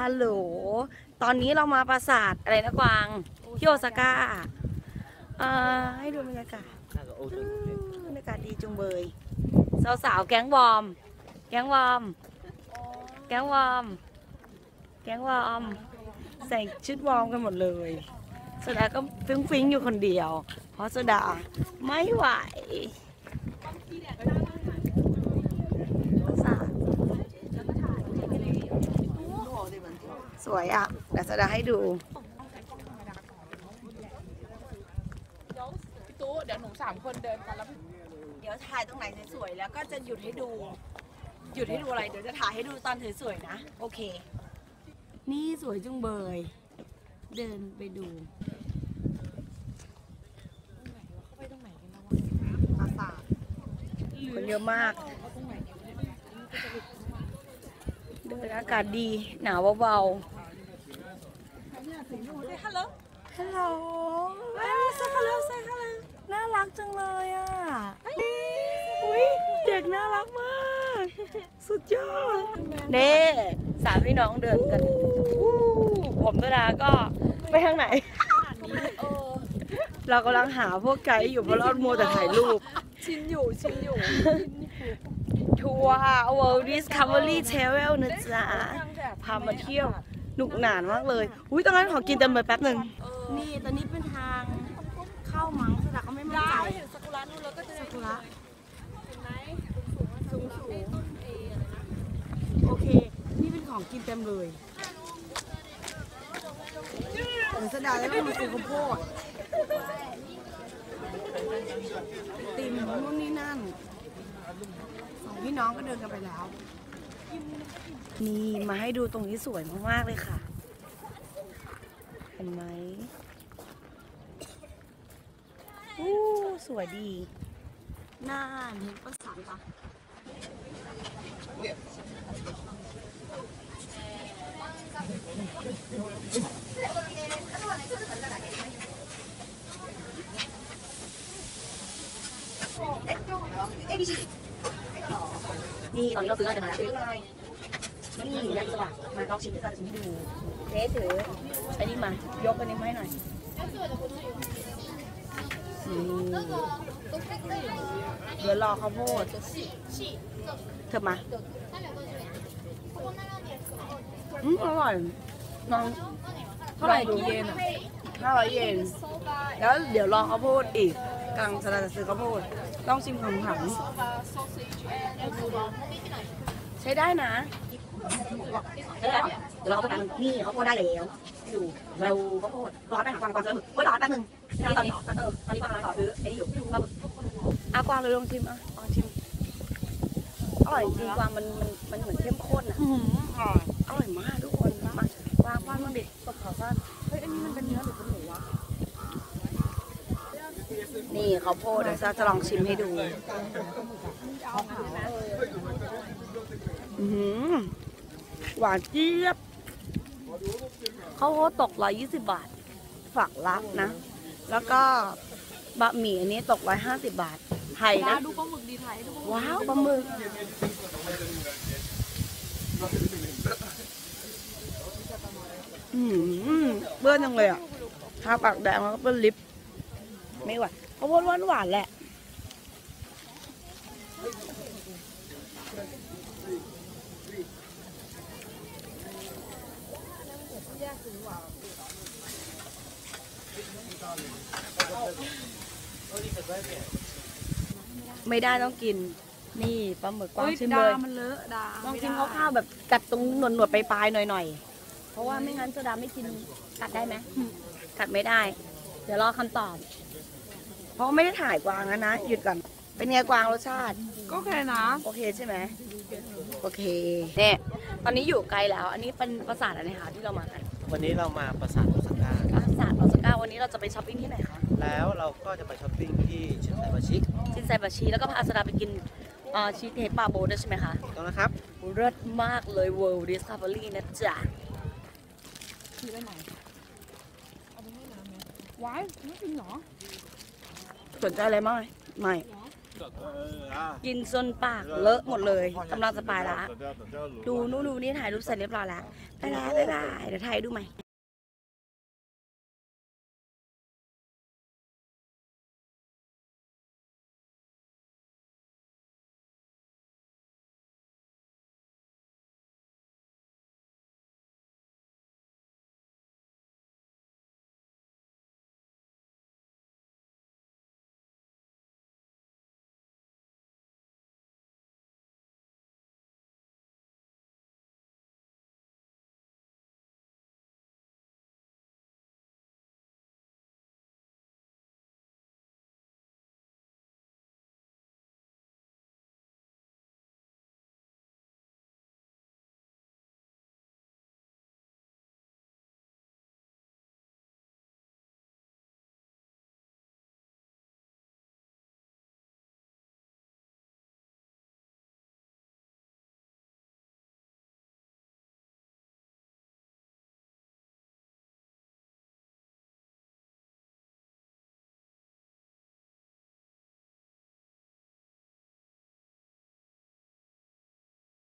ฮัลโหล ตอนนี้เรามาปราสาทอะไรนะกวางที่โอซาก้าเอ่อให้ดูบรรยากาศอื้อบรรยากาศดีจุงเบย สาวๆ แก๊งวอร์ม แก๊งวอร์ม แก๊งวอร์ม แก๊งวอร์ม ใส่ชุดวอร์มกันหมดเลยโซดาก็ฟิ้งฟิ้งๆอยู่คนเดียว เพราะโซดาไม่ไหวปราสาท สวยอะเดี๋ยวจะได้ให้ดูพี่ตู้เดี๋ยวหนูสามคนเดินกันแล้วเดี๋ยวถ่ายตรงไหนสวยๆแล้วก็จะหยุดให้ดู หยุดให้ดูอะไร เดี๋ยวจะถ่ายให้ดูตอนสวยๆนะ โอเค นี่สวยจุงเบย เดินไปดูปราสาทคนเยอะมากเดินอากาศดีหนาวเบาๆ ฮัลโหลฮัลโหลเอ้ยใส่ฮัลโหลใส่ฮัลโหลน่ารักจังเลยอะอุ้ยเด็กน่ารักมาก สุดยอดเน่สามพี่น้องเดินกันอู้ผมตดาก็ไปทางไหน เรากำลังหาพวกไกด์อยู่เพราะเราโมวแต่ถ่ายรูป ชินอยู่ ชินอยู่ทัวร์ World Discovery Travel นะจ๊ะ พามาเที่ยว หนุกหนานมากเลย อุ้ยตรงนั้นขอกินเต็มเลยแป๊บหนึ่งนี่ตอนนี้เป็นทางเข้ามังสดาก็ไม่มั่นยาใจวเห็นซากุระนู่นแล้วก็จะซากุระเห็นไหมสูงสูงโอเค นี่เป็นของกินเต็มเลยเหมือนสดาแล้วก็มาซื้อข้าวโพดติมนู่นนี่นั่นสองพี่น้องก็เดินกันไปแล้ว นี่มาให้ดูตรงนี้สวยมากๆเลยค่ะ เห็นไหมอู้สวยดี น่าเห็นประสานปะ นี่ตอนนี้เราซื้ออะไรกันมานี่ยาสว่างมาลองชิมด้วยกันชิมให้ดูเจ๊ถืออันนี้มายกอันนี้มาให้หน่อยนี่เดี๋ยวรอข้าวโพดเธอมาอืมอร่อยน้องเท่าไหร่กี่เยนอะห้าร้อยเยนแล้วเดี๋ยวรอข้าวโพดอีก กำลังจะซื้อข้าวโพดต้องชิมขำขันใช้ได้นะใช้ได้เดี๋ยวเราข้าวโพดกันนี่ข้าวโพดได้แล้วให้ดูเราข้าวโพดรอแป๊บนึงฟังก่อนจะโอ้ยรอแป๊บนึงนี่ตอนนี้เออตอนนี้กำลังต่อซื้อไอ้นี่อยู่ปลาหมึกอะกวางเลยลองชิมอะลองชิมอร่อยจริงกวางมันมันมันเหมือนเข้มข้นอะอร่อยมากทุกคนมากวางกวางมันเด็ดตบขอสั้นเฮ้ยอันนี้มันเป็นเนื้อหรือเป็นหมูวะ นี่ข้าวโพดเดี๋ยวจะจะลองชิมให้ดูหือหวานเจี๊ยบข้าวโพดตกร้อยยี่สิบบาท ฝากรับนะ แล้วก็บะหมี่อันนี้ตกร้อยห้าสิบบาท ไทยว้านะดูปลาหมึกดีไทยว้าวปลาหมึกอืมเบื่อจังเลยอะทาปากแดงแล้วก็เป็นลิป ไม่ไหว ข้าวโพดหวานหวานๆแหละไม่ได้ต้องกิน นี่ปลาหมึกกวางชิมเลยมันเลอะดาลองชิมข้าวๆแบบกัดตรงหนวดหนวดๆปลายๆหน่อยๆ เพราะว่าไม่งั้นโซดาไม่กินกัดได้ไหมกัดไม่ได้ เดี๋ยวรอคำตอบ เพราะไม่ได้ถ่ายกวางแล้วนะ หยุดก่อน เป็นไงกวางรสชาติ ก็โอเคนะ โอเคใช่ไหมโอเคเนี่ยตอนนี้อยู่ไกลแล้ว อันนี้เป็นปราสาทอะไรคะที่เรามากันวันนี้เรามาปราสาทโอซาก้าปราสาทออสการ์วันนี้เราจะไปช้อปปิ้งที่ไหนคะ แล้วเราก็จะไปช้อปปิ้งที่ชินไซบาชิชินไซบาชิแล้วก็พาสดาไปกินเอ่อชีสเทปปาโบด้วยใช่ไหมคะต้องนะครับเลิศมากเลย World Discovery นะจ๊ะคือได้ไหนเอาไปให้น้ำไหมว้ายไม่จริงเหรอ สนใจอะไรบ้างไหมไม่ กินจนปากเลอะหมดเลยกำลังจะไปละ ดูนู่นดูนี่ถ่ายรูปเสร็จเรียบร้อยแล้วไปแล้วบ๊ายบายเดี๋ยวถ่ายให้ดูใหม่